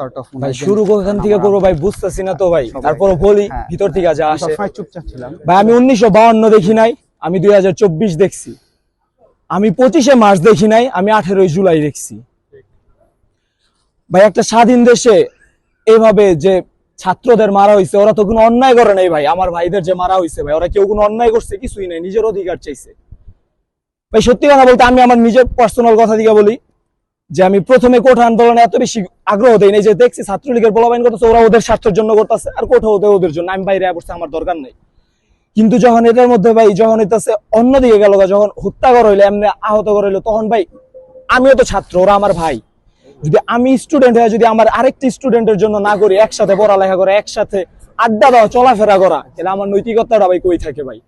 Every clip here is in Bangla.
সর্ট অফ ভাই শুরু থেকে করব ভাই? বুঝতেছি না তো ভাই। তারপরে বলি হ্যাঁ। ভিতর থেকে যা আসে। সবসময় চুপচাপ ছিলাম। ভাই আমি উনিশশো বাউন্ন দেখি নাই আমি দুই হাজার চব্বিশ দেখছি। আমি পঁচিশে মার্চ দেখি নাই আমি আঠেরোই জুলাই দেখছি। ভাই একটা স্বাধীন দেশে এইভাবে যে ছাত্রদের মারা হয়েছে ওরা তো কোনো অন্যায় করে নাই ভাই। আমার ভাইদের যে মারা হয়েছে ভাই ওরা কেউ কোনো অন্যায় করছে কিছুই নাই। নিজের অধিকার চাইছে। ভাই সত্যি কথা বলতে আমি আমার নিজের পার্সোনাল কথা দিকে বলি যে আমি প্রথমে কোঠা আন্দোলনে এত বেশি আগ্রহ দেই নাই যে দেখছি ছাত্রলীগের বলাবাইন করতেছে ওরা ওদের স্বার্থের জন্য করতেছে, আর কোঠা ওদের ওদের জন্য। আমি বাইরে পড়ছে আমার দরকার নেই। কিন্তু যখন এটার মধ্যে ভাই, যখন হইতেছে অন্যদিকে গেল যখন হত্যা করা হইল, এমনি আহত করা হইল, তখন ভাই আমিও তো ছাত্র, ওরা আমার ভাই। যদি আমি স্টুডেন্ট হয়ে যদি আমার আরেকটি স্টুডেন্টের জন্য না করি, একসাথে পড়ালেখা করা, একসাথে আড্ডা দেওয়া, চলাফেরা করা, তাহলে আমার নৈতিকতাটা ভাই কই থাকে ভাই?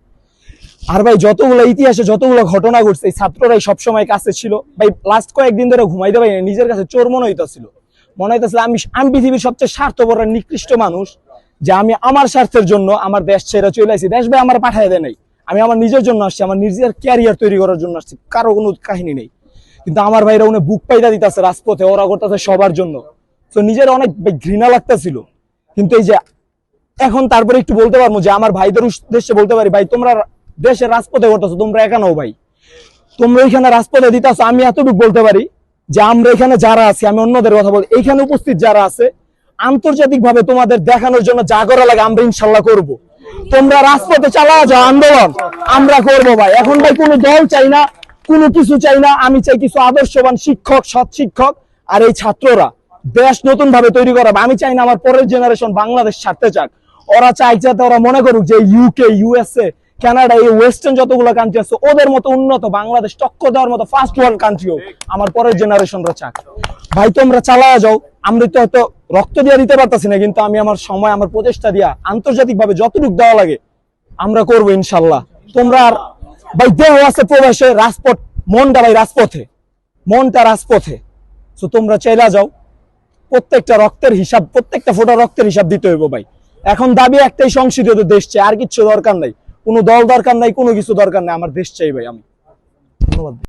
আর ভাই, যতগুলো ইতিহাসে যতগুলো ঘটনা ঘটছে, এই ছাত্ররাই সবসময় কাছে ছিল। ভাই লাস্ট কয়েকদিন ধরে ঘুমাইতে পারি নিজের কাছে চোর মনে হইতাছিল। মনে হইতাছিল আমি আমি পৃথিবীর সবচেয়ে স্বার্থপর নিকৃষ্ট মানুষ, যে আমি আমার স্বার্থের জন্য আমার দেশ ছেড়ে চলে আসি দেশ ভাই আমার পাঠায় দেয় নাই। আমি আমার নিজের জন্য আসছি, আমার নিজের ক্যারিয়ার তৈরি করার জন্য আসছি। কারও কোনো কাহিনী নেই। কিন্তু আমার ভাইরা উনি বুক পাইতা দিতেছে রাজপথে, ওরা করতেছে সবার জন্য। তো নিজের অনেক ঘৃণা লাগতেছিল। কিন্তু এই যে, এখন তারপরে একটু বলতে পারব যে, আমার ভাইদের উদ্দেশ্যে বলতে পারি, ভাই, তোমরা দেশের রাজপথে করতেছো তোমরা একা নাও ভাই। তোমরা এখানে রাজপথে দিতেছো, আমি এতটুকু বলতে পারি যে আমরা এখানে যারা আছি, আমি অন্যদের কথা বলি এখানে উপস্থিত যারা আছে আন্তর্জাতিক ভাবে তোমাদের দেখানোর জন্য যা করা লাগে আমরা ইনশাল্লাহ করব। তোমরা রাজপথে চালা যাও, আন্দোলন। আমরা করব ভাই। এখন ভাই কোনো দল চাই না, কোনো কিছু চাই না, আমি চাই কিছু আদর্শবান শিক্ষক, সৎ শিক্ষক আর এই ছাত্ররা। দেশ নতুন ভাবে তৈরি করাবে আমি চাই না আমার পরের জেনারেশন বাংলাদেশ ছাড়তে চাক। ওরা চাই যাতে ওরা মনে করুক যে ইউকে ইউএসএ কানাডা এই ওয়েস্টার্ন যতগুলো কান্ট্রি আছে ওদের মতো উন্নত বাংলাদেশ টক্কর দেওয়ার মতো ফার্স্ট ওয়ার্ল্ড কান্ট্রি হোক আমার পরের জেনারেশনরা চাক। ভাই তোমরা চালায়া যাও আমরা তো হয়তো রক্ত দিয়ে দিতে পারতাছি না কিন্তু আমি আমার সময় আমার প্রচেষ্টা দিয়া আন্তর্জাতিক ভাবে যতটুকু দেওয়া লাগে আমরা করব ইনশাল্লাহ। তোমরা আর ভাই দেহ আছে প্রবাসে রাজপথ মনটা ভাই রাজপথে মনটা রাজপথে। তো তোমরা চাইলা যাও প্রত্যেকটা রক্তের হিসাব প্রত্যেকটা ফোটা রক্তের হিসাব দিতে হইব ভাই। এখন দাবি একটাই সংসদীয় দেশ চাই আর কিচ্ছু দরকার নাই। কোনো দল দরকার নাই কোনো কিছু দরকার নাই। আমার দেশ চাই ভাই আমি। ধন্যবাদ।